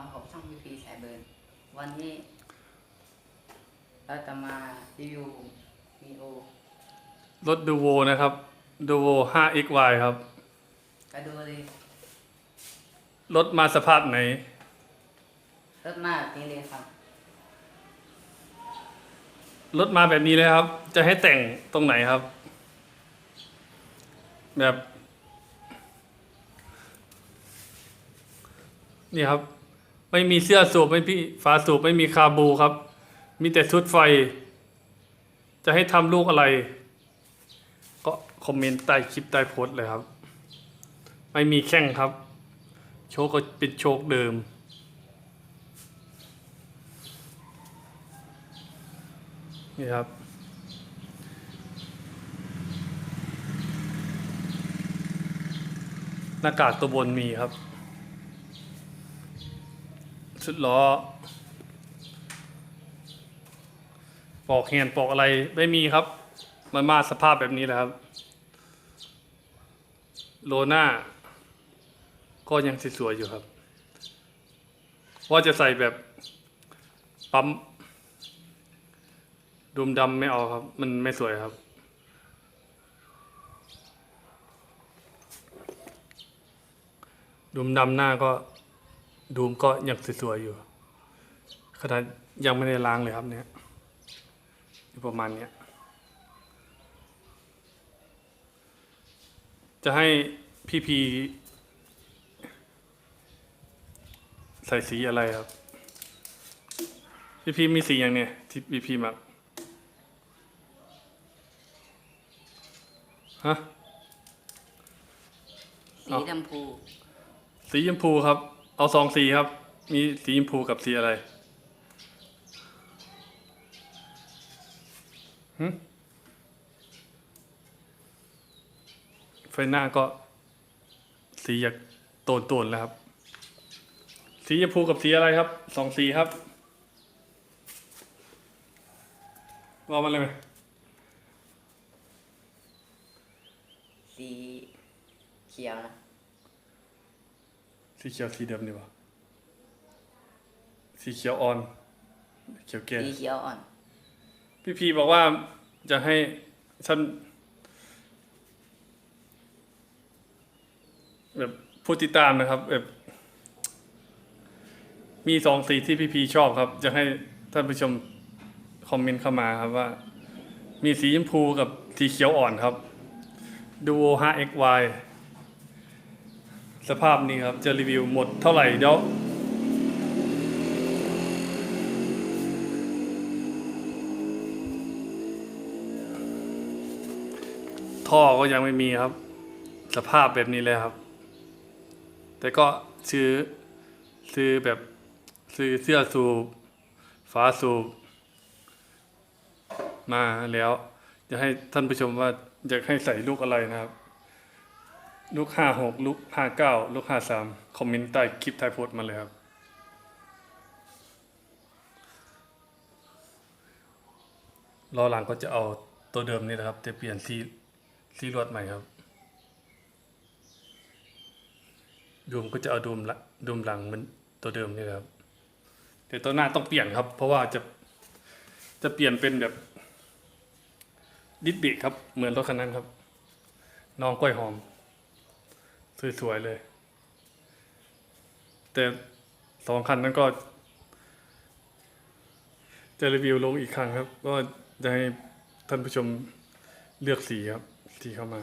มาพบช่องพีพีสายเบิร์นวันนี้เราจะมารีวิวมีโอรถดูโวนะครับดูโว 5XY ครับไปดูเลยรถมาสภาพไหน รถมาแบบนี้เลยครับ รถมาแบบนี้เลยครับ จะให้แต่งตรงไหนครับ แบบ นี่ครับ ไม่มีเสื้อสูบไม่มีฝาสูบไม่มีคาบูครับ มีแต่ชุดไฟ จะให้ทำลูกอะไร ก็คอมเมนต์ใต้คลิปใต้โพสต์เลยครับ ไม่มีแข้งครับ โชคก็เป็นโชคเดิม นี่ครับหน้ากากตัวบนมีครับ ชุดล้อ ปอกแฮนด์ปอกอะไรไม่มีครับ มันมาสภาพแบบนี้แหละครับ โลหน่าก็ยังสวยๆอยู่ครับ ว่าจะใส่แบบปั๊มดุมดำไม่เอาครับ มันไม่สวยครับดุมดำหน้าก็ ดูมก็ยังสวยๆอยู่ขนาดยังไม่ได้ล้างเลยครับเนี่ยอยู่ประมาณเนี้ยจะให้พี่พีใส่สีอะไรครับ พี่พีมีสีอย่างเนี้ยที่พี่พีมักฮะสีเอาดำพู สีชมพูครับ เอาสองสีครับ มีสีชมพูกับสีอะไรหึไฟหน้าก็สีอยากโตนโตนๆแล้วครับ สีชมพูกับสีอะไรครับ สองสีครับรอมันเลยไหมสีเขียวนะ สีเขียวสีเดิมดีกว่าสีเขียวอ่อน เขียวแก่สีเขียวอ่อน พี่พีบอกว่าจะให้ฉันแบบผู้ติดตามนะครับแบบมีสองสีที่พี่พีชอบครับ จะให้ท่านผู้ชมคอมเมนต์เข้ามาครับว่า มีสีชมพูกับสีเขียวอ่อนครับ Duo 5XY สภาพนี้ครับจะรีวิวหมดเท่าไหร่เดี๋ยวท่อก็ยังไม่มีครับ สภาพแบบนี้เลยครับ แต่ก็ซื้อซื้อแบบซื้อเสื้อสูบฝาสูบมาแล้ว จะให้ท่านผู้ชมว่าอยากให้ใส่ลูกอะไรนะครับ ลูกห้าหกลูกห้าเก้าลูกห้าสามคอมเมนต์ใต้คลิปไทายโพสต์มาเลยครับล้อหลังก็จะเอาตัวเดิมนี่นะครับแต่เปลี่ยนสีสีลวดใหม่ครับดูมก็จะเอาดูมละดูมหลังมันตัวเดิมนี่ครับแต่ตัวหน้าต้องเปลี่ยนครับ เพราะว่าจะจะเปลี่ยนเป็นแบบดิสเบรกครับ เหมือนรถคันนั้นครับ น้องกล้วยหอม สวยๆเลย แต่สองคันนั้นก็ จะรีวิวลงอีกครั้งครับ ก็จะให้ท่านผู้ชมเลือกสีครับ สีเข้ามา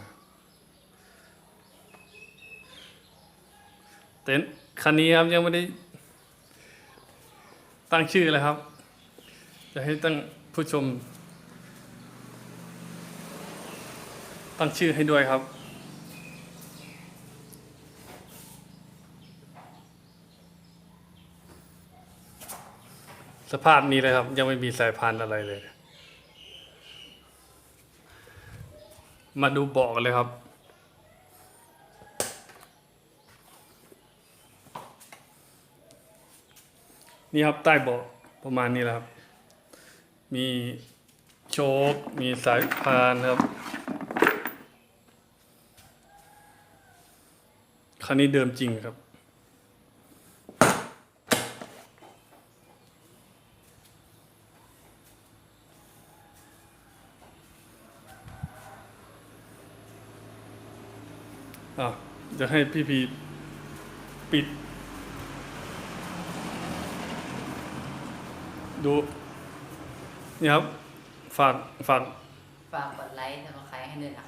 เต็นท์คันนี้ครับยังไม่ได้ ตั้งชื่อเลยครับ จะให้ตั้งผู้ชม ตั้งชื่อให้ด้วยครับ สภาพนี้เลยครับ ยังไม่มีสายพานธุ์อะไรเลย มาดูเบาะกันเลยครับ นี่ครับใต้เบาะประมาณนี้แหละครับ มีโชคมีสายพานครับคันนี้เดิมจริงครับ อะจะให้พี่พีปิด ดู นี่ครับ ฝาก ฝาก ฝากกดไลค์สมัครให้ด้วยนะคะ